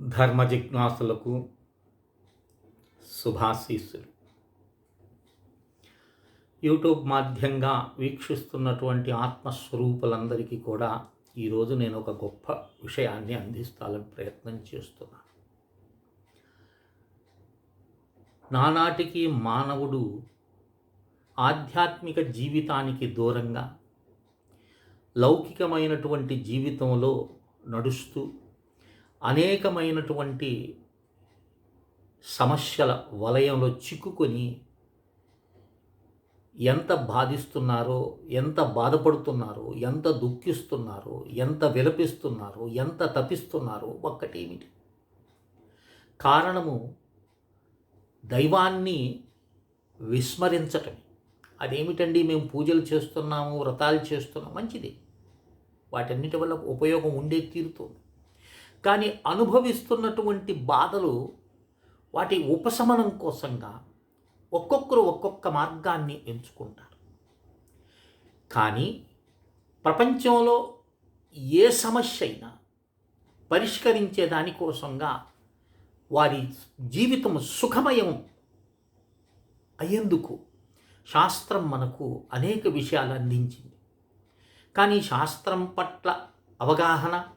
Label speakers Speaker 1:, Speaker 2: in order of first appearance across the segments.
Speaker 1: ధర్మ జిజ్ఞాసులకు శుభాశీస్సులు. యూట్యూబ్ మాధ్యంగా వీక్షిస్తున్నటువంటి ఆత్మస్వరూపులందరికీ కూడా ఈరోజు నేను ఒక గొప్ప విషయాన్ని అందిస్తాలని ప్రయత్నం చేస్తున్నాను నానాటికి మానవుడు ఆధ్యాత్మిక జీవితానికి దూరంగా లౌకికమైనటువంటి జీవితంలో నడుస్తూ అనేకమైనటువంటి సమస్యల వలయంలో చిక్కుకొని ఎంత బాధిస్తున్నారో ఎంత బాధపడుతున్నారో ఎంత దుఃఖిస్తున్నారో ఎంత విలపిస్తున్నారో ఎంత తపిస్తున్నారో ఒక్కటేమిటి? కారణము దైవాన్ని విస్మరించటమే. అదేమిటండి? మేము పూజలు చేస్తున్నాము వ్రతాలు చేస్తున్నాం మంచిది. వాటన్నిటి వల్ల ఉపయోగం ఉండే తీరుతుంది. కానీ అనుభవిస్తున్నటువంటి బాధలు వాటి ఉపశమనం కోసంగా ఒక్కొక్కరు ఒక్కొక్క మార్గాన్ని ఎంచుకుంటారు. కానీ ప్రపంచంలో ఏ సమస్య అయినా పరిష్కరించే దానికోసంగా వారి జీవితం సుఖమయం అయ్యేందుకు శాస్త్రం మనకు అనేక విషయాలు అందించింది. కానీ శాస్త్రం పట్ల అవగాహన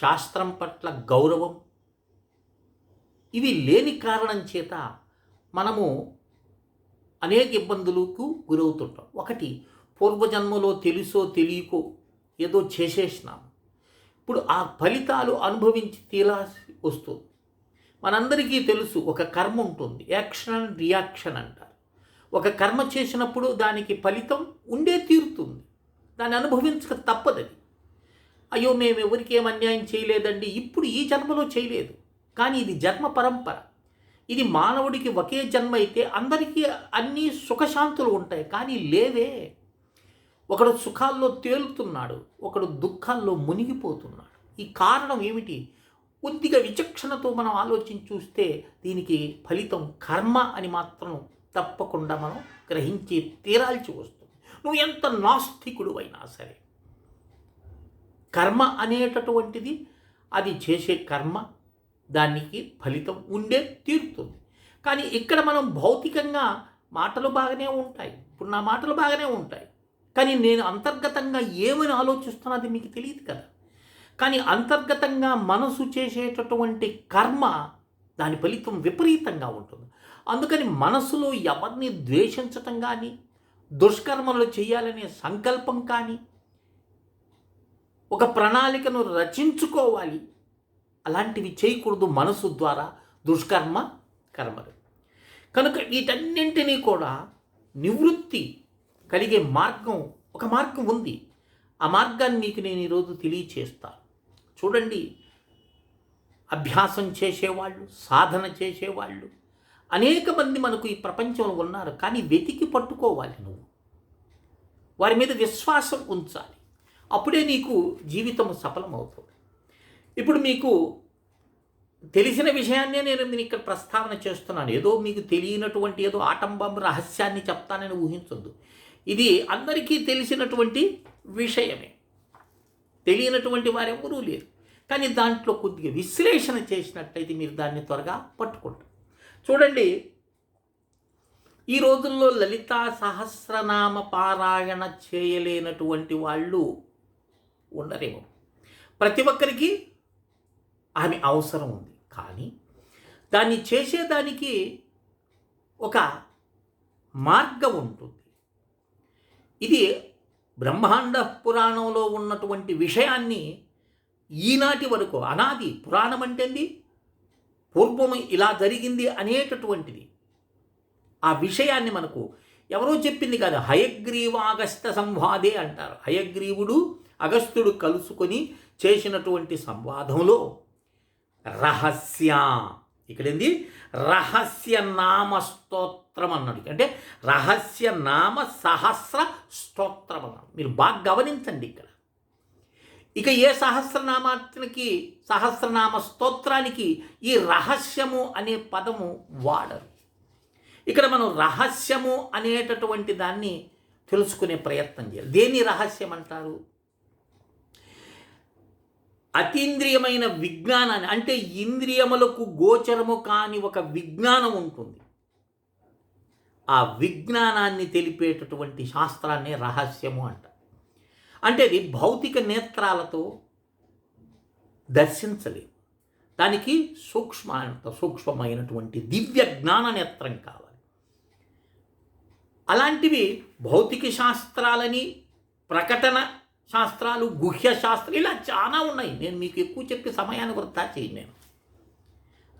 Speaker 1: శాస్త్రం పట్ల గౌరవం. ఇవి లేని కారణం చేత మనము అనేక ఇబ్బందులకు గురవుతుంటాం. ఒకటి పూర్వజన్మలో తెలుసో తెలియకో ఏదో చేసేసినాం. ఇప్పుడు ఆ ఫలితాలు అనుభవించి తీరాల్సి వస్తుంది. మనందరికీ తెలుసు ఒక కర్మ ఉంటుంది. యాక్షన్ అండ్ రియాక్షన్ అంటారు. ఒక కర్మ చేసినప్పుడు దానికి ఫలితం ఉండే తీరుతుంది. దాన్ని అనుభవించక తప్పదది అయ్యో మేము ఎవరికి ఏం అన్యాయం చేయలేదండి. ఇప్పుడు ఈ జన్మలో చేయలేదు. కానీ ఇది జన్మ పరంపర. ఇది మానవుడికి ఒకే జన్మ అయితే అందరికీ అన్ని సుఖశాంతులు ఉంటాయి. కానీ లేవే. ఒకడు సుఖాల్లో తేలుతున్నాడు. ఒకడు దుఃఖాల్లో మునిగిపోతున్నాడు. ఈ కారణం ఏమిటి? కొద్దిగా విచక్షణతో మనం ఆలోచించి చూస్తే దీనికి ఫలితం కర్మ అని మాత్రం తప్పకుండా మనం గ్రహించి తీరాల్సి వస్తుంది. నువ్వు ఎంత నాస్తికుడు అయినా సరే కర్మ అనేటటువంటిది అది చేసే కర్మ దానికి ఫలితం ఉండే తీరుతుంది. కానీ ఇక్కడ మనం భౌతికంగా మాటలు బాగానే ఉంటాయి. ఇప్పుడు నా మాటలు బాగానే ఉంటాయి. కానీ నేను అంతర్గతంగా ఏమని ఆలోచిస్తున్నది మీకు తెలియదు కదా. కానీ అంతర్గతంగా మనసు చేసేటటువంటి కర్మ దాని ఫలితం విపరీతంగా ఉంటుంది. అందుకని మనసులో ఎవరిని ద్వేషించటం కానీ దుష్కర్మలు చేయాలనే సంకల్పం కానీ ఒక ప్రణాళికను రచించుకోవాలి. అలాంటివి చేయకూడదు మనసు ద్వారా దుష్కర్మ కర్మలు. కనుక వీటన్నింటినీ కూడా నివృత్తి కలిగే మార్గం ఒక మార్గం ఉంది. ఆ మార్గాన్ని మీకు నేను ఈరోజు తెలియచేస్తాను చూడండి అభ్యాసం చేసేవాళ్ళు సాధన చేసేవాళ్ళు అనేక మంది మనకు ఈ ప్రపంచంలో ఉన్నారు కానీ వెతికి పట్టుకోవాలి నువ్వు. వారి మీద విశ్వాసం ఉంచాలి. అప్పుడే నీకు జీవితం సఫలమవుతుంది ఇప్పుడు మీకు తెలిసిన విషయాన్నే నేను నేను ఇక్కడ ప్రస్తావన చేస్తున్నాను. ఏదో మీకు తెలియనటువంటి ఏదో ఆటంబం రహస్యాన్ని చెప్తానని ఊహించొద్దు. ఇది అందరికీ తెలిసినటువంటి విషయమే. తెలియనటువంటి వారెవరూ లేరు. కానీ దాంట్లో కొద్దిగా విశ్లేషణ చేసినట్టయితే మీరు దాన్ని త్వరగా పట్టుకుంటారు. చూడండి ఈ రోజుల్లో లలితా సహస్రనామ పారాయణ చేయలేనటువంటి వాళ్ళు ఉండరేమో. ప్రతి ఒక్కరికి ఆమె అవసరం ఉంది. కానీ దాన్ని చేసేదానికి ఒక మార్గం ఉంటుంది. ఇది బ్రహ్మాండ పురాణంలో ఉన్నటువంటి విషయాన్ని ఈనాటి వరకు అనాది పురాణం అంటేంది పూర్వం ఇలా జరిగింది అనేటటువంటిది. ఆ విషయాన్ని మనకు ఎవరో చెప్పింది కాదు హయగ్రీవాగస్త సంవాదే అంటారు. హయగ్రీవుడు అగస్త్యుడు కలుసుకొని చేసినటువంటి సంవాదంలో రహస్య ఇక్కడేంది? రహస్య నామ స్తోత్రం అన్నాడు అంటే రహస్య నామ సహస్ర స్తోత్రం అన్నాడు. మీరు బాగా గమనించండి ఇక్కడ. ఇక ఏ సహస్రనామానికి సహస్రనామ స్తోత్రానికి ఈ రహస్యము అనే పదము వాడరు. ఇక్కడ మనం రహస్యము అనేటటువంటి దాన్ని తెలుసుకునే ప్రయత్నం చేయాలి. దేని రహస్యం అంటారు అతీంద్రియమైన విజ్ఞానాన్ని అంటే ఇంద్రియములకు గోచరము కాని ఒక విజ్ఞానం ఉంటుంది. ఆ విజ్ఞానాన్ని తెలిపేటటువంటి శాస్త్రాన్ని రహస్యము అంట. అంటే అది భౌతిక నేత్రాలతో దర్శించలేదు దానికి సూక్ష్మ సూక్ష్మమైనటువంటి దివ్య జ్ఞాన నేత్రం కావాలి. అలాంటివి భౌతిక శాస్త్రాలని ప్రకటన శాస్త్రాలు గుహ్య శాస్త్రం ఇలా చాలా ఉన్నాయి. నేను మీకు ఎక్కువ చెప్పి సమయాన్ని వృత్తా చేయను నేను.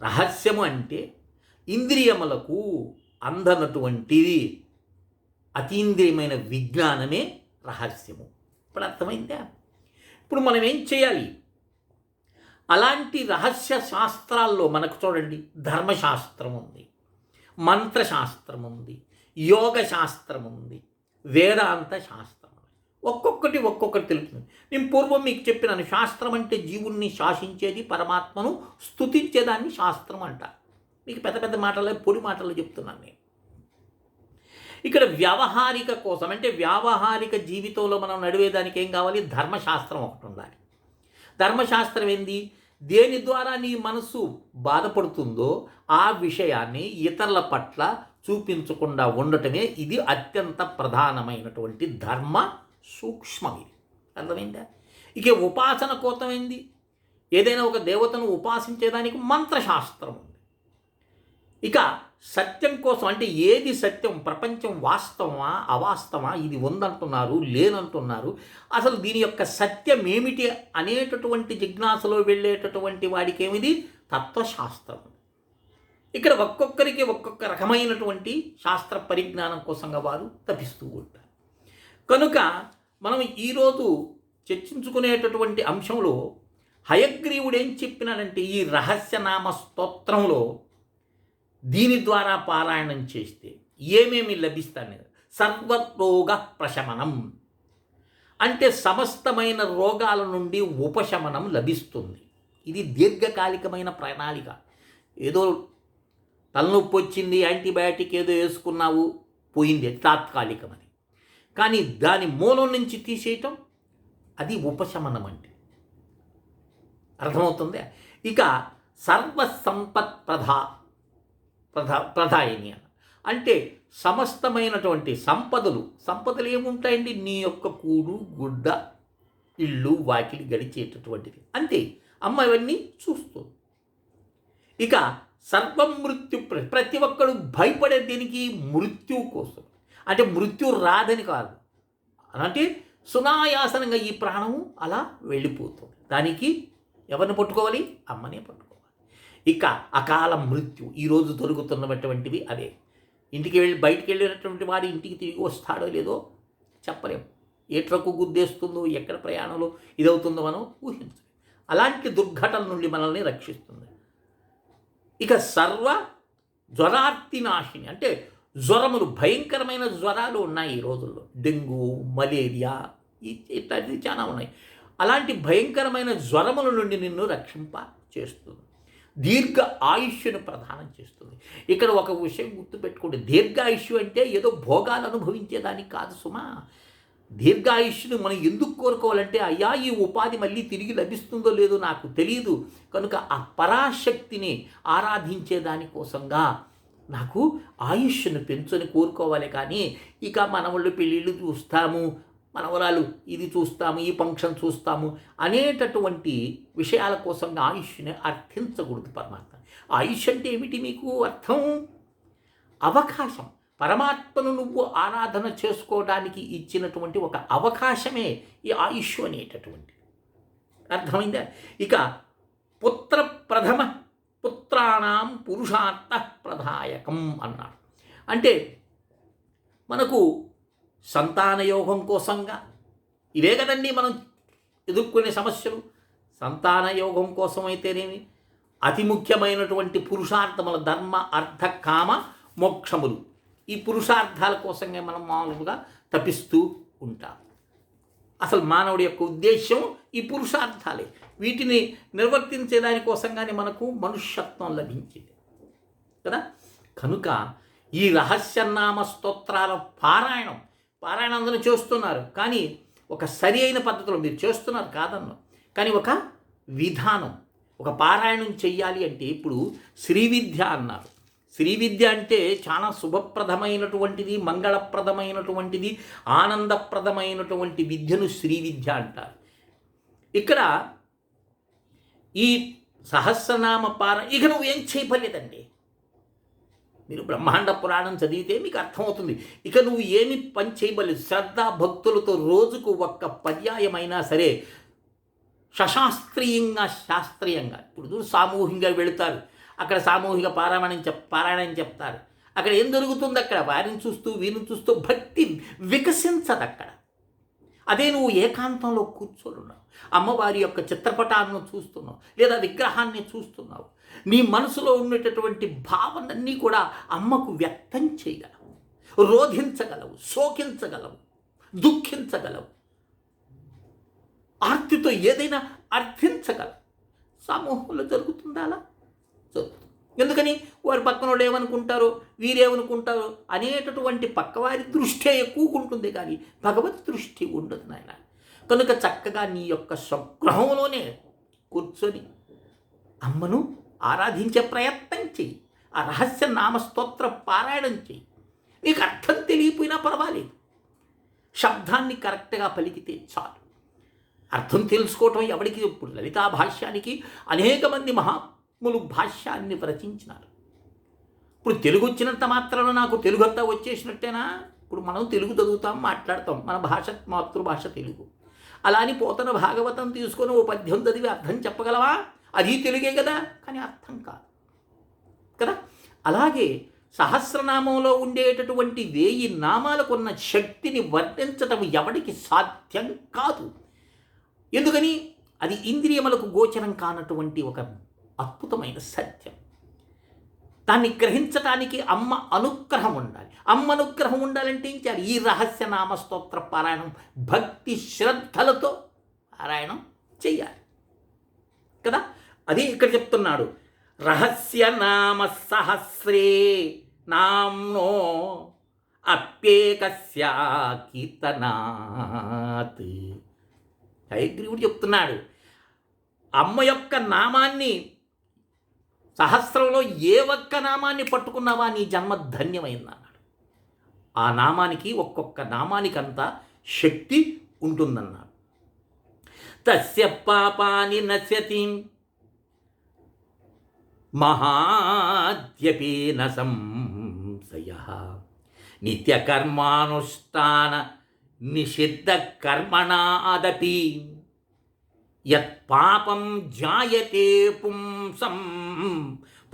Speaker 1: రహస్యము అంటే ఇంద్రియములకు అందనటువంటిది అతీంద్రియమైన విజ్ఞానమే రహస్యము. ఇప్పుడు అర్థమైందా? ఇప్పుడు మనం ఏం చేయాలి? అలాంటి రహస్య శాస్త్రాల్లో మనకు చూడండి ధర్మశాస్త్రం ఉంది మంత్రశాస్త్రం ఉంది యోగ శాస్త్రం ఉంది వేదాంత శాస్త్రం ఒక్కొక్కటి ఒక్కొక్కటి తెలుపుతుంది నేను పూర్వం మీకు చెప్పినాను శాస్త్రం అంటే జీవుణ్ణి శాసించేది పరమాత్మను స్థుతించేదాన్ని శాస్త్రం అంట మీకు పెద్ద పెద్ద మాటలే పొడి మాటలు చెప్తున్నాను నేను. ఇక్కడ వ్యావహారిక కోసం అంటే వ్యావహారిక జీవితంలో మనం నడివేదానికి ఏం కావాలి? ధర్మశాస్త్రం ఒకటి ఉండాలి. ధర్మశాస్త్రం ఏంది? దేని ద్వారా నీ మనసు బాధపడుతుందో ఆ విషయాన్ని ఇతరుల పట్ల చూపించకుండా ఉండటమే ఇది అత్యంత ప్రధానమైనటువంటి ధర్మ సూక్ష్మం అర్థమైందా? ఇక ఉపాసన కోతమైంది? ఏదైనా ఒక దేవతను ఉపాసించేదానికి మంత్రశాస్త్రం ఉంది. ఇక సత్యం కోసం అంటే ఏది సత్యం? ప్రపంచం వాస్తవమా? అవాస్తవమా? ఇది ఉందంటున్నారు లేనంటున్నారు. అసలు దీని యొక్క సత్యం ఏమిటి అనేటటువంటి జిజ్ఞాసలో వెళ్ళేటటువంటి వాడికి ఏమిది తత్వశాస్త్రం ఇక్కడ ఒక్కొక్కరికి ఒక్కొక్క రకమైనటువంటి శాస్త్ర పరిజ్ఞానం కోసంగా వారు తపిస్తూ ఉంటారు. కనుక మనం ఈరోజు చర్చించుకునేటటువంటి అంశంలో హయగ్రీవుడు ఏం చెప్పినాడంటే ఈ రహస్యనామ స్తోత్రంలో దీని ద్వారా పారాయణం చేస్తే ఏమేమి లభిస్తాను సర్వరోగ ప్రశమనం. అంటే సమస్తమైన రోగాల నుండి ఉపశమనం లభిస్తుంది. ఇది దీర్ఘకాలికమైన ప్రణాళిక. ఏదో తలనొప్పి వచ్చింది యాంటీబయాటిక్ ఏదో వేసుకున్నావు పోయింది తాత్కాలికమని కానీ దాని మూలం నుంచి తీసేయటం అది ఉపశమనం అంటే అర్థమవుతుంది? ఇక సర్వసంపత్ ప్రధా ప్రధా ప్రధాయిని అంటే సమస్తమైనటువంటి సంపదలు సంపదలు ఏముంటాయండి? నీ యొక్క కూడు గుడ్డ ఇల్లు వాకిలి గడిచేటటువంటిది. అంతే. అమ్మ ఇవన్నీ చూస్తూ. ఇక సర్వం మృత్యు ప్రతి ఒక్కడు భయపడే దీనికి మృత్యు కోసం. అంటే మృత్యు రాదని కాదు. అంటే సునాయాసనంగా ఈ ప్రాణము అలా వెళ్ళిపోతుంది. దానికి ఎవరిని పట్టుకోవాలి? అమ్మనే పట్టుకోవాలి. ఇక అకాల మృత్యు ఈరోజు దొరుకుతున్నటువంటివి అవే. ఇంటికి వెళ్ళి బయటికి వెళ్ళినటువంటి వాడు ఇంటికి తిరిగి వస్తాడో లేదో చెప్పలేము ఏ ట్రక్కు గుద్దేస్తుందో ఎక్కడ ప్రయాణంలో ఇదవుతుందో మనం ఊహించాలి. అలాంటి దుర్ఘటన నుండి మనల్ని రక్షిస్తుంది. ఇక సర్వ జ్వరార్తి నాశిని అంటే జ్వరములు భయంకరమైన జ్వరాలు ఉన్నాయి ఈ రోజుల్లో. డెంగ్యూ మలేరియా ఇట్లాంటివి చాలా ఉన్నాయి. అలాంటి భయంకరమైన జ్వరముల నుండి నిన్ను రక్షింప చేస్తుంది. దీర్ఘ ఆయుష్యను ప్రదానం చేస్తుంది. ఇక్కడ ఒక విషయం గుర్తుపెట్టుకోండి. దీర్ఘాయుష్యు అంటే ఏదో భోగాలు అనుభవించేదానికి కాదు సుమా. దీర్ఘాయుష్యును మనం ఎందుకు కోరుకోవాలంటే అయ్యా ఈ ఉపాధి మళ్ళీ తిరిగి లభిస్తుందో లేదో నాకు తెలియదు కనుక ఆ పరాశక్తిని ఆరాధించే దానికోసంగా నాకు ఆయుష్ను పెంచుని కోరుకోవాలి కానీ ఇక మనవళ్ళు పెళ్ళిళ్ళు చూస్తాము మనవరాలు ఇది చూస్తాము ఈ ఫంక్షన్ చూస్తాము అనేటటువంటి విషయాల కోసం ఆయుష్ని అర్థించకూడదు పరమాత్మ. ఆయుష్ అంటే ఏమిటి మీకు అర్థం? అవకాశం. పరమాత్మను నువ్వు ఆరాధన చేసుకోవడానికి ఇచ్చినటువంటి ఒక అవకాశమే ఈ ఆయుష్ అనేటటువంటి అర్థమైందా? ఇక పుత్ర ప్రథమ పుత్రాణం పురుషార్థ ప్రదాయకం అన్నాడు. అంటే మనకు సంతానయోగం కోసంగా ఇవే కదండి మనం ఎదుర్కొనే సమస్యలు. సంతానయోగం కోసం అయితేనేమి అతి ముఖ్యమైనటువంటి పురుషార్థముల ధర్మ అర్థ కామ మోక్షములు. ఈ పురుషార్థాల కోసంగా మనం మామూలుగా తపిస్తూ ఉంటాం. అసలు మానవుడి యొక్క ఉద్దేశం ఈ పురుషార్థాలే. వీటిని నిర్వర్తించే దానికోసంగానే మనకు మనుష్యత్వం లభించింది. కదా? కనుక ఈ రహస్యనామ స్తోత్రాల పారాయణం పారాయణం అందరూ చేస్తున్నారు. కానీ ఒక సరి అయిన పద్ధతిలో మీరు చేస్తున్నారు కాదన్ను. కానీ ఒక విధానం ఒక పారాయణం చెయ్యాలి అంటే ఇప్పుడు శ్రీవిద్య అన్నారు. శ్రీవిద్య అంటే చాలా శుభప్రదమైనటువంటిది మంగళప్రదమైనటువంటిది ఆనందప్రదమైనటువంటి విద్యను శ్రీవిద్య అంటారు. ఇక్కడ ఈ సహస్రనామ పార ఇక నువ్వు ఏం చేయలేదండి మీరు బ్రహ్మాండ పురాణం చదివితే మీకు అర్థమవుతుంది. ఇక నువ్వు ఏమి పని చేయబలేదు శ్రద్ధ భక్తులతో రోజుకు ఒక్క పర్యాయమైనా సరే సశాస్త్రీయంగా శాస్త్రీయంగా ఇప్పుడు సామూహికంగా వెళుతారు. అక్కడ సామూహిక పారాయణం చెప్ పారాయణం చెప్తారు. అక్కడ ఏం జరుగుతుంది అక్కడ? వారిని చూస్తూ వీరిని చూస్తూ భక్తి వికసించదు అక్కడ అదే నువ్వు ఏకాంతంలో కూర్చోనున్నావు అమ్మవారి యొక్క చిత్రపటాలను చూస్తున్నావు లేదా విగ్రహాన్ని చూస్తున్నావు. నీ మనసులో ఉండేటటువంటి భావనన్నీ కూడా అమ్మకు వ్యక్తం చేయగలవు. రోధించగలవు శోకించగలవు దుఃఖించగలవు. ఆర్తితో ఏదైనా అర్థించగలవు. సమూహంలో జరుగుతుందా అలా? జరుగుతుంది. ఎందుకని? వారి పక్కనోడు ఏమనుకుంటారో వీరేమనుకుంటారో అనేటటువంటి పక్కవారి దృష్టి ఎక్కువకుంటుంది కానీ భగవత్ దృష్టి ఉండదు నాయన. కనుక చక్కగా నీ యొక్క స్వగృహంలోనే కూర్చొని అమ్మను ఆరాధించే ప్రయత్నం చెయ్యి. ఆ రహస్య నామస్తోత్ర పారాయణం చెయ్యి. నీకు అర్థం తెలియపోయినా పర్వాలేదు. శబ్దాన్ని కరెక్ట్గా పలికితే చాలు. అర్థం తెలుసుకోవటం ఎవరికి ఇప్పుడు లలితా భాష్యానికి అనేక మంది మహాత్ములు భాష్యాన్ని రచించినారు. ఇప్పుడు తెలుగు వచ్చినంత మాత్రాన నాకు తెలుగు అంతా వచ్చేసినట్టేనా? ఇప్పుడు మనం తెలుగు చదువుతాం మాట్లాడతాం. మన భాష మాతృభాష తెలుగు. అలా అని పోతన భాగవతం తీసుకొని ఓ పద్యం చదివి అర్థం చెప్పగలవా? అది తెలుగే కదా. కానీ అర్థం కాదు. కదా? అలాగే సహస్రనామంలో ఉండేటటువంటి వేయి నామాలకు ఉన్న శక్తిని వర్ణించటం ఎవడికి సాధ్యం కాదు. ఎందుకని? అది ఇంద్రియములకు గోచరం కానటువంటి ఒక అద్భుతమైన సత్యం. దాన్ని గ్రహించటానికి అమ్మ అనుగ్రహం ఉండాలి. అమ్మ అనుగ్రహం ఉండాలంటే ఏం చేయాలి? ఈ రహస్య నామస్తోత్ర పారాయణం భక్తి శ్రద్ధలతో పారాయణం చెయ్యాలి. కదా? అది ఇక్కడ చెప్తున్నాడు. రహస్య నామ సహస్రే నామ్నో అప్యేకస్యా కీర్తనాత్ హైగ్రీవుడు చెప్తున్నాడు అమ్మ యొక్క నామాన్ని సహస్రంలో ఏ ఒక్క నామాన్ని పట్టుకున్నావా? నీ జన్మ ధన్యమైందన్నాడు ఆ నామానికి ఒక్కొక్క నామానికంతా శక్తి ఉంటుందన్నాడు. తస్య పాపాని నశ్యతి. మహాద్యపి సంశయ. నిత్యకర్మానుష్ఠాన నిషిద్ధ కర్మణాదపి. యత్ పాపం జాయతే పుంసం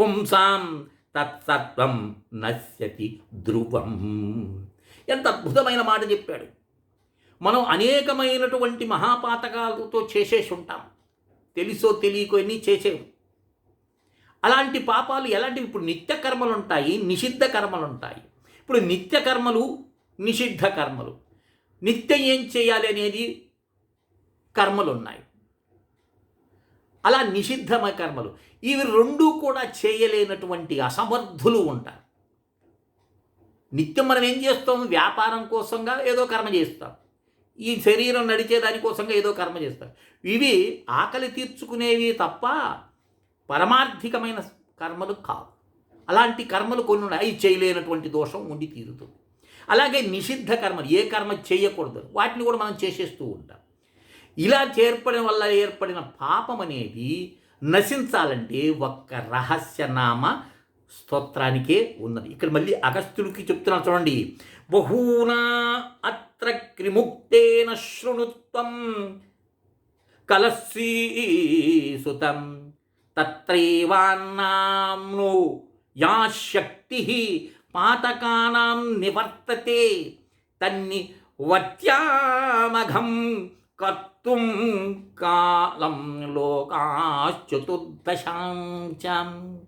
Speaker 1: పుంసాం తత్సత్వం నశ్యతి ధ్రువం ఎంత అద్భుతమైన మాట చెప్పాడు. మనం అనేకమైనటువంటి మహాపాతకాలతో చేసేసి ఉంటాం. తెలుసో తెలియకో అన్నీ చేసేవు అలాంటి పాపాలు ఎలాంటివి? ఇప్పుడు నిత్య కర్మలు ఉంటాయి నిషిద్ధ కర్మలు ఉంటాయి. ఇప్పుడు నిత్య కర్మలు నిషిద్ధ కర్మలు. నిత్యం ఏం చేయాలి అనేది కర్మలు ఉన్నాయి. అలా నిషిద్ధమ కర్మలు. ఇవి రెండూ కూడా చేయలేనటువంటి అసమర్థులు ఉంటారు. నిత్యం మనం ఏం చేస్తాం? వ్యాపారం కోసంగా ఏదో కర్మ చేస్తాం. ఈ శరీరం నడిచే దానికోసంగా ఏదో కర్మ చేస్తాం. ఇవి ఆకలి తీర్చుకునేవి తప్ప పరమార్థికమైన కర్మలు కావు. అలాంటి కర్మలు కొన్ని ఉన్నాయి. అవి చేయలేనటువంటి దోషం ఉండి తీరుతుంది. అలాగే నిషిద్ధ కర్మలు. ఏ కర్మ చేయకూడదు. వాటిని కూడా మనం చేసేస్తూ ఉంటాం. ఇలా చేర్పడం వల్ల ఏర్పడిన పాపం అనేది నశించాలంటే ఒక్క రహస్యనామ స్తోత్రానికే ఉన్నది. ఇక్కడ మళ్ళీ అగస్త్యుడికి చెప్తున్నాను చూడండి. బహూనా అత్ర క్రిముక్తేన శృణుత్వం కలస్సీసుతం తత్రైవాన్నాంను యా శక్తి పాతకానాం నివర్తతే తన్ని వత్యామఘం కర్త కాలం లోకాశ్చతుర్దశాంచం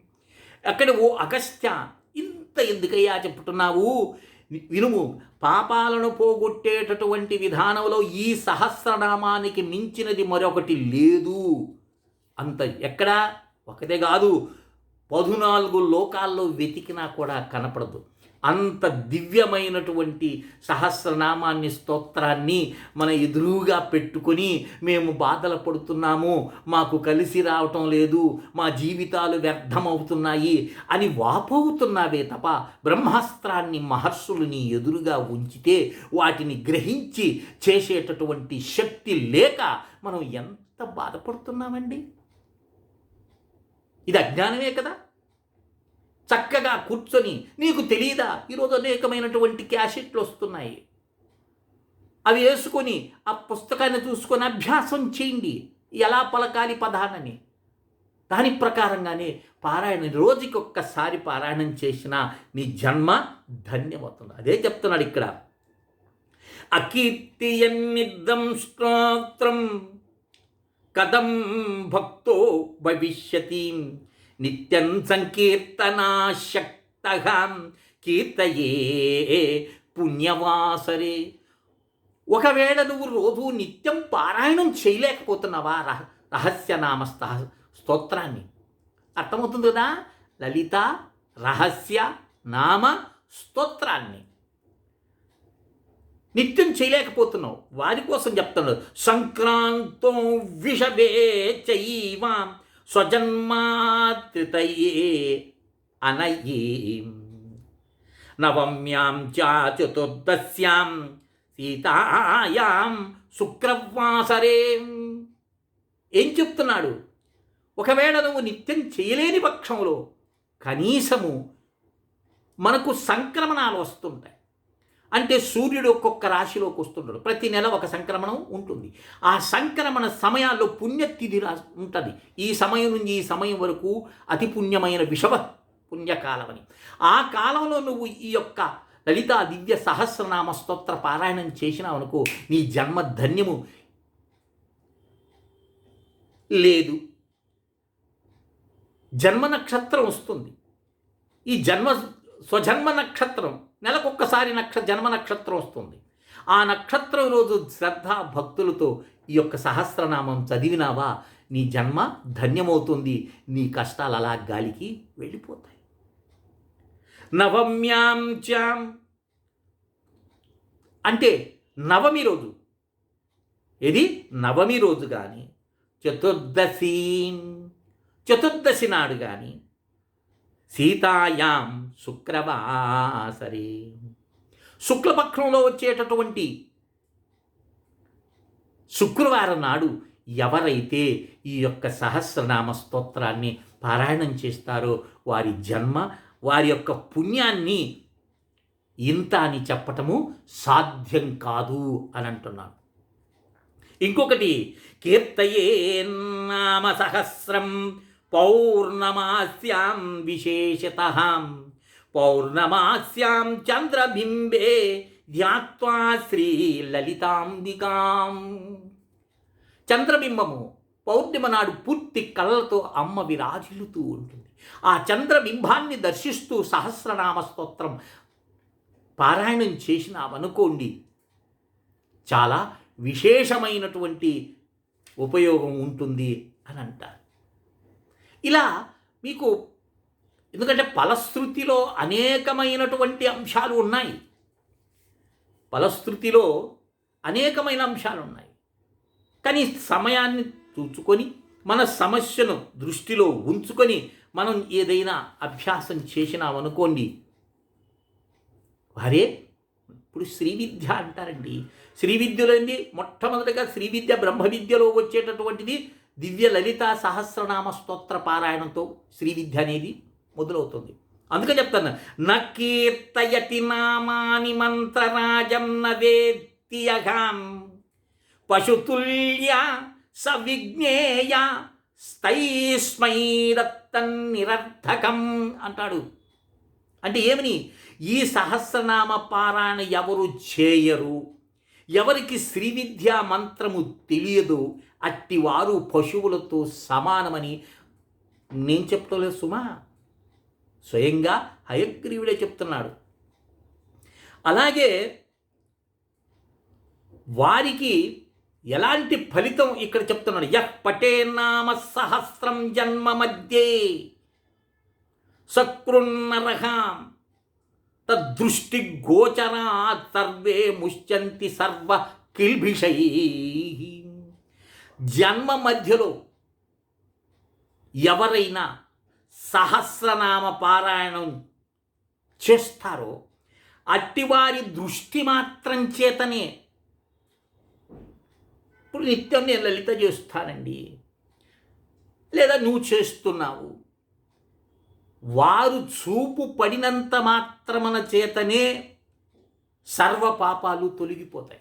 Speaker 1: అక్కడ ఓ అగస్త్య ఇంత ఎందుకయ్యా చెప్పుతున్నావు? వినుము పాపాలను పోగొట్టేటటువంటి విధానంలో ఈ సహస్రనామానికి మించినది మరొకటి లేదు. అంత ఎక్కడా? ఒకటే కాదు పదునాలుగు లోకాల్లో వెతికినా కూడా కనపడదు. అంత దివ్యమైనటువంటి సహస్రనామాన్ని స్తోత్రాన్ని మన ఎదురుగా పెట్టుకొని మేము బాధలు పడుతున్నాము మాకు కలిసి రావటం లేదు మా జీవితాలు వ్యర్థమవుతున్నాయి అని వాపోతున్నావే తప్ప బ్రహ్మాస్త్రాన్ని మహర్షులు నీ ఎదురుగా ఉంచితే వాటిని గ్రహించి చేసేటటువంటి శక్తి లేక మనం ఎంత బాధపడుతున్నామండి? ఇది అజ్ఞానమే కదా? చక్కగా కూర్చొని నీకు తెలియదా ఈరోజు అనేకమైనటువంటి క్యాషెట్లు వస్తున్నాయి. అవి వేసుకొని ఆ పుస్తకాన్ని చూసుకొని అభ్యాసం చేయండి. ఎలా పలకాలి పదానని దాని ప్రకారంగానే పారాయణ రోజుకి ఒక్కసారి పారాయణం చేసిన నీ జన్మ ధన్యమవుతుంది. అదే చెప్తున్నాడు ఇక్కడ. అకీర్తియన్నిద్దం స్తోత్రం కథం భక్తో భవిష్యతి నిత్యం సంకీర్తనాశక్త. కీర్తయే పుణ్యవాసరే. ఒకవేళ నువ్వు రోజు నిత్యం పారాయణం చేయలేకపోతున్నావా? రహ రహస్యనామ స్తోత్రాన్ని. అర్థమవుతుంది కదా? లలిత రహస్య నామ స్తోత్రాన్ని. నిత్యం చేయలేకపోతున్నావు. వారి కోసం చెప్తున్నాడు సంక్రాంతం విషవే చైవాం. స్వజన్మాత్రితయే అనయే నవమ్యాం చ చతుర్దశ్యాం సీతాయాం శుక్రవాసరే ఏం చెప్తున్నాడు? ఒకవేళ నువ్వు నిత్యం చేయలేని పక్షంలో కనీసము మనకు సంక్రమణాలు వస్తుంటాయి. అంటే సూర్యుడు ఒక్కొక్క రాశిలోకి వస్తుంటాడు. ప్రతి నెల ఒక సంక్రమణం ఉంటుంది. ఆ సంక్రమణ సమయాల్లో పుణ్యతిథి రా ఉంటుంది. ఈ సమయం నుంచి ఈ సమయం వరకు అతి పుణ్యమైన విషవ పుణ్యకాలమని. ఆ కాలంలో నువ్వు ఈ యొక్క లలితా దివ్య సహస్రనామ స్తోత్ర పారాయణం చేసినావు అనుకో నీ జన్మ ధన్యము. లేదు. జన్మ నక్షత్రం వస్తుంది. ఈ జన్మ స్వజన్మ నక్షత్రం నెలకొక్కసారి నక్ష జన్మ నక్షత్రం వస్తుంది. ఆ నక్షత్రం రోజు శ్రద్ధ భక్తులతో ఈ యొక్క సహస్రనామం చదివినావా? నీ జన్మ ధన్యమవుతుంది. నీ కష్టాలు అలా గాలికి వెళ్ళిపోతాయి. నవమ్యాం చ్యాం. అంటే నవమి రోజు. ఇది నవమి రోజు కానీ చతుర్దశి. చతుర్దశి నాడు కానీ సీతాయాం శుక్రవాసరి. శుక్లపక్షంలో వచ్చేటటువంటి శుక్రవారం నాడు ఎవరైతే ఈ యొక్క సహస్రనామ స్తోత్రాన్ని పారాయణం చేస్తారో వారి జన్మ వారి యొక్క పుణ్యాన్ని ఇంత అని చెప్పటము సాధ్యం కాదు అని అంటున్నాను ఇంకొకటి కీర్తయే నామ సహస్రం పౌర్ణమాస్యాం విశేషత పౌర్ణమాస్యాం చంద్రబింబే ధ్యాత్వా శ్రీ లలితాంబికాం చంద్రబింబము పౌర్ణిమ నాడు పూర్తి కళ్ళతో అమ్మ విరాజిల్లుతూ ఉంటుంది. ఆ చంద్రబింబాన్ని దర్శిస్తూ సహస్రనామ స్తోత్రం పారాయణం చేసినామనుకోండి చాలా విశేషమైనటువంటి ఉపయోగం ఉంటుంది అని అంటారు ఇలా మీకు ఎందుకంటే ఫలశ్రుతిలో అనేకమైనటువంటి అంశాలు ఉన్నాయి. ఫలశ్రుతిలో అనేకమైన అంశాలు ఉన్నాయి. కానీ సమయాన్ని చూచుకొని మన సమస్యను దృష్టిలో ఉంచుకొని మనం ఏదైనా అభ్యాసం చేసినామనుకోండి వారే ఇప్పుడు శ్రీ విద్య అంటారండి. శ్రీ విద్యలో ఏంది? మొట్టమొదటిగా శ్రీ విద్య బ్రహ్మ విద్యలో వచ్చేటటువంటిది దివ్య లలిత సహస్రనామ స్తోత్ర పారాయణంతో శ్రీ విద్య అనేది మొదలవుతుంది. అందుకని చెప్తాను నకీర్తయతి నామాని మంత్రరాజం నవేత్తియగాం పశుతుల్య సవిజ్ఞేయ స్థైస్మైరత్తన్ నిరర్థకం అంటాడు. అంటే ఏమని? ఈ సహస్రనామ పారాయణ ఎవరు చేయరు? ఎవరికి శ్రీవిద్యా మంత్రము తెలియదు? అట్టివారు పశువులతో సమానమని నేను చెప్తలేదు సుమా. స్వయంగా హయగ్రీవుడే చెప్తున్నాడు. అలాగే వారికి ఎలాంటి ఫలితం ఇక్కడ చెప్తున్నాడు? యహ్ పటే నామ సహస్రం జన్మ మధ్యే సకృన్నరహాం తద్దృష్టి గోచరా సర్వే ముష్యంతి సర్వ కిల్భిషై. జన్మ మధ్యలో ఎవరైనా సహస్రనామ పారాయణం చేస్తారో అట్టివారి దృష్టి మాత్రం చేతనే ఇప్పుడు నిత్యం నేను లలిత చేస్తానండి. లేదా నువ్వు చేస్తున్నావు. వారు చూపు పడినంత మాత్రమన చేతనే సర్వ పాపాలు తొలగిపోతాయి.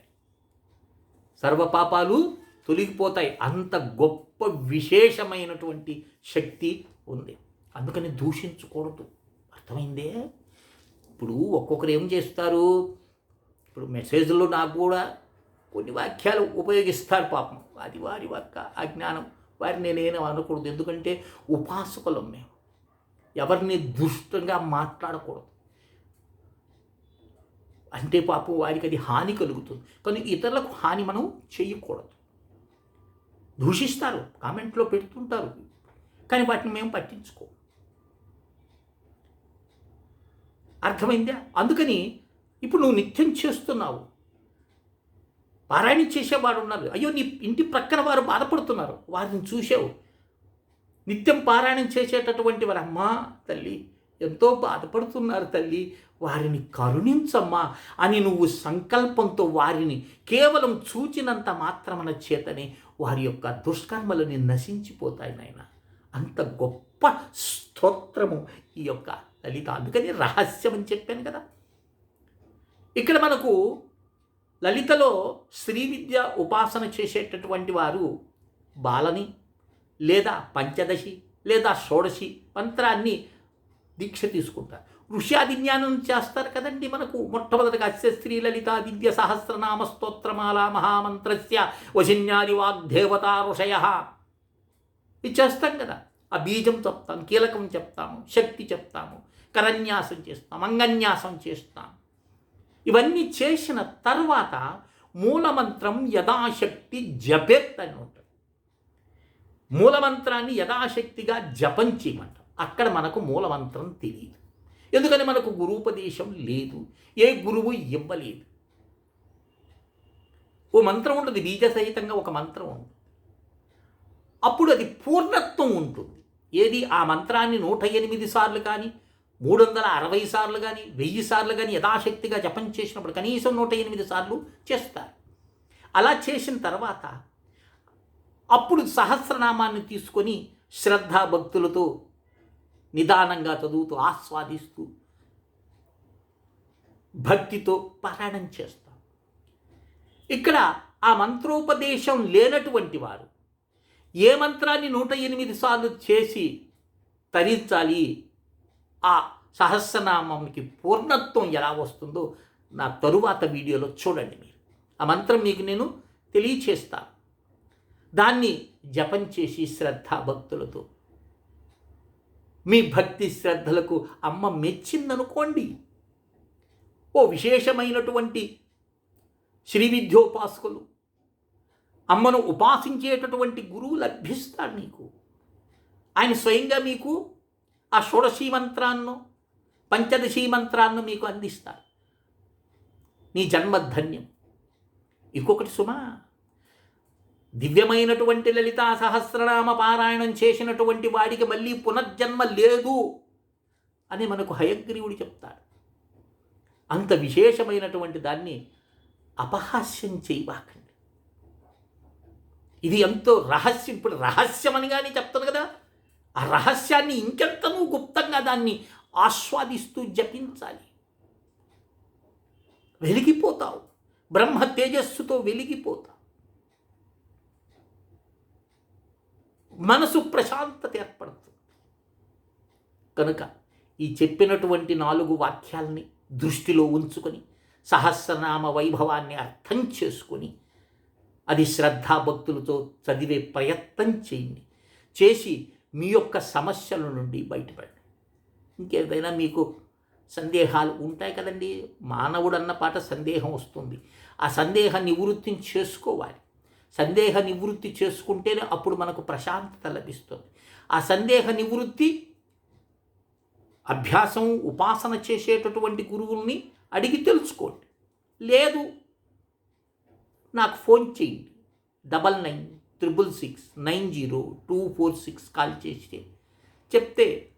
Speaker 1: సర్వ పాపాలు తొలగిపోతాయి. అంత గొప్ప విశేషమైనటువంటి శక్తి ఉంది. అందుకని దూషించకూడదు. అర్థమైందే? ఇప్పుడు ఒక్కొక్కరు ఏం చేస్తారు? ఇప్పుడు మెసేజ్లో నాకు కూడా కొన్ని వాక్యాలు ఉపయోగిస్తారు పాపం. అది వారి యొక్క అజ్ఞానం వారిని నేనేం అనకూడదు. ఎందుకంటే ఉపాసకులం మేము. ఎవరిని దుష్టంగా మాట్లాడకూడదు. అంటే పాపం వారికి అది హాని కలుగుతుంది. కానీ ఇతరులకు హాని మనం చేయకూడదు. దూషిస్తారు కామెంట్లో పెడుతుంటారు. కానీ వాటిని మేము పట్టించుకో. అర్థమైందా? అందుకని ఇప్పుడు నువ్వు నిత్యం చేస్తున్నావు. పారాయణ చేసేవాడు ఉన్నారు అయ్యో నీ ఇంటి ప్రక్కన వారు బాధపడుతున్నారు. వారిని చూసావు నిత్యం పారాయణం చేసేటటువంటి వారు అమ్మా తల్లి ఎంతో బాధపడుతున్నారు తల్లి వారిని కరుణించమ్మా అని నువ్వు సంకల్పంతో వారిని కేవలం చూచినంత మాత్రమన చేతనే వారి యొక్క దుష్కర్మలని నశించిపోతాయి నాయన. అంత గొప్ప స్తోత్రము ఈ యొక్క లలిత అందుకని రహస్యం అని చెప్పాను కదా. ఇక్కడ మనకు లలితలో శ్రీ విద్య ఉపాసన చేసేటటువంటి వారు బాలని లేదా పంచదశి లేదా షోడశి మంత్రాన్ని దీక్ష తీసుకుంటారు. ఋష్యాది జ్ఞానం చేస్తారు కదండి మనకు. మొట్టమొదటిగా అస్యశ్రీ లలిత దివ్య సహస్రనామ స్తోత్రమాల మహామంత్రస్య వశిన్యాది వాగ్దేవతా ఋషయ ఇది చేస్తాం కదా. ఆ బీజం చెప్తాం కీలకం చెప్తాము శక్తి చెప్తాము కరన్యాసం చేస్తాం అంగన్యాసం చేస్తాం. ఇవన్నీ చేసిన తర్వాత మూలమంత్రం యథాశక్తి జపెత్ అని ఉంటుంది. మూలమంత్రాన్ని యథాశక్తిగా జపం చేయమంటాం. అక్కడ మనకు మూలమంత్రం తెలియదు. ఎందుకని మనకు గురూపదేశం లేదు? ఏ గురువు ఇవ్వలేదు. ఓ మంత్రం ఉంటుంది బీజ సహితంగా ఒక మంత్రం ఉంటుంది. అప్పుడు అది పూర్ణత్వం ఉంటుంది. ఏది? ఆ మంత్రాన్ని నూట ఎనిమిది సార్లు కానీ మూడు వందల అరవై సార్లు కానీ వెయ్యి సార్లు కానీ యథాశక్తిగా జపం చేసినప్పుడు కనీసం నూట ఎనిమిది సార్లు చేస్తారు. అలా చేసిన తర్వాత అప్పుడు సహస్రనామాన్ని తీసుకొని శ్రద్ధా భక్తులతో నిదానంగా చదువుతూ ఆస్వాదిస్తూ భక్తితో పారాయణం చేస్తాం. ఇక్కడ ఆ మంత్రోపదేశం లేనటువంటి వారు ఏ మంత్రాన్ని నూట ఎనిమిది సార్లు చేసి తరించాలి ఆ సహస్రనామంకి పూర్ణత్వం ఎలా వస్తుందో నా తరువాత వీడియోలో చూడండి మీరు. ఆ మంత్రం మీకు నేను తెలియచేస్తాను. దాన్ని జపం చేసి శ్రద్ధ భక్తులతో మీ భక్తి శ్రద్ధలకు అమ్మ మెచ్చిందనుకోండి. ఓ విశేషమైనటువంటి శ్రీ విద్యోపాసకులు అమ్మను ఉపాసించేటటువంటి గురువు లభిస్తాడు నీకు. ఆయన స్వయంగా మీకు ఆ షోడశీ మంత్రాన్ని పంచదశీ మంత్రాన్ని మీకు అందిస్తారు. నీ జన్మధన్యం. ఇంకొకటి సుమా దివ్యమైనటువంటి లలితా సహస్రనామ పారాయణం చేసినటువంటి వాడికి మళ్ళీ పునర్జన్మ లేదు అని మనకు హయగ్రీవుడు చెప్తాడు. అంత విశేషమైనటువంటి దాన్ని అపహాస్యం చేయబాకండి. ఇది ఎంతో రహస్యం ఇప్పుడు రహస్యం అని కానీ చెప్తాను కదా. ఆ రహస్యాన్ని ఇంకెంతనూ గుప్తంగా దాన్ని ఆస్వాదిస్తూ జపించాలి. వెలిగిపోతావు. బ్రహ్మ తేజస్సుతో వెలిగిపోతావు. మనసు ప్రశాంతత ఏర్పడుతుంది. కనుక ఈ చెప్పినటువంటి నాలుగు వాక్యాల్ని దృష్టిలో ఉంచుకొని సహస్రనామ వైభవాన్ని అర్థం చేసుకొని అది శ్రద్ధాభక్తులతో చదివే ప్రయత్నం చేయండి. చేసి మీ యొక్క సమస్యల నుండి బయటపడండి. ఇంకేదైనా మీకు సందేహాలు ఉంటాయి కదండి? మానవుడు అన్న పాట సందేహం వస్తుంది. ఆ సందేహ నివృత్తిని చేసుకోవాలి. సందేహ నివృత్తి చేసుకుంటేనే అప్పుడు మనకు ప్రశాంతత లభిస్తుంది. ఆ సందేహ నివృత్తి అభ్యాసం ఉపాసన చేసేటటువంటి గురువుల్ని అడిగి తెలుసుకోండి. లేదు నాకు ఫోన్ చేయండి. Double nine triple six nine zero two four six call చేస్తే చెప్తే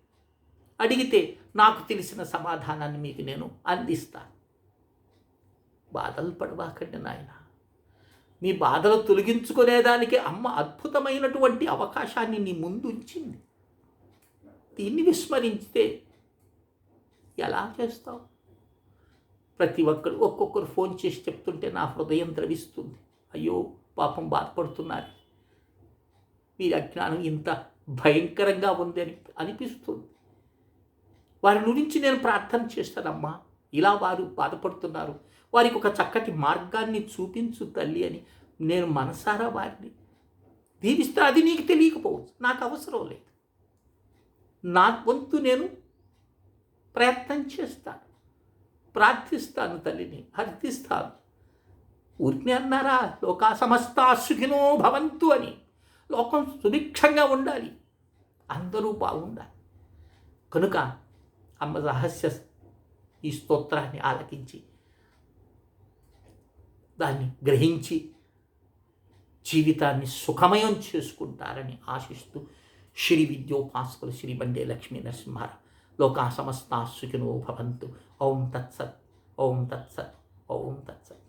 Speaker 1: అడిగితే నాకు తెలిసిన సమాధానాన్ని మీకు నేను అందిస్తాను. బాధలు పడవాకండి నాయన. మీ బాధలు తొలగించుకునేదానికి అమ్మ అద్భుతమైనటువంటి అవకాశాన్ని నీ ముందు ఉంచింది. దీన్ని విస్మరించితే ఎలా చేస్తావు? ప్రతి ఒక్కరు ఒక్కొక్కరు ఫోన్ చేసి చెప్తుంటే నా హృదయం ద్రవిస్తుంది. అయ్యో పాపం బాధపడుతున్నారు. వీరి అజ్ఞానం ఇంత భయంకరంగా ఉంది అని అనిపిస్తుంది. వారి గురించి నేను ప్రార్థన చేస్తానమ్మా. ఇలా వారు బాధపడుతున్నారు. వారికి ఒక చక్కటి మార్గాన్ని చూపించు తల్లి అని నేను మనసారా వారిని దీవిస్తే అది నీకు తెలియకపోవచ్చు. నాకు అవసరం లేదు. నా వంతు నేను ప్రయత్నం చేస్తాను. ప్రార్థిస్తాను తల్లిని అర్థిస్తాను ఊరిని అన్నారా? లోకా సమస్త సుఖినో భవంతు అని. లోకం సుభిక్షంగా ఉండాలి. అందరూ బాగుండాలి. కనుక అమ్మ రహస్య ఈ స్తోత్రాన్ని ఆలకించి దాన్ని గ్రహించి జీవితాన్ని సుఖమయం చేసుకుంటారని ఆశిస్తూ శ్రీ విద్యోపాసకులు శ్రీ బండే లక్ష్మీ నరసింహారావు. లోకా సమస్త సుఖినో భవంతు. ఓం తత్సత్. ఓం తత్సత్. ఓం తత్సత్.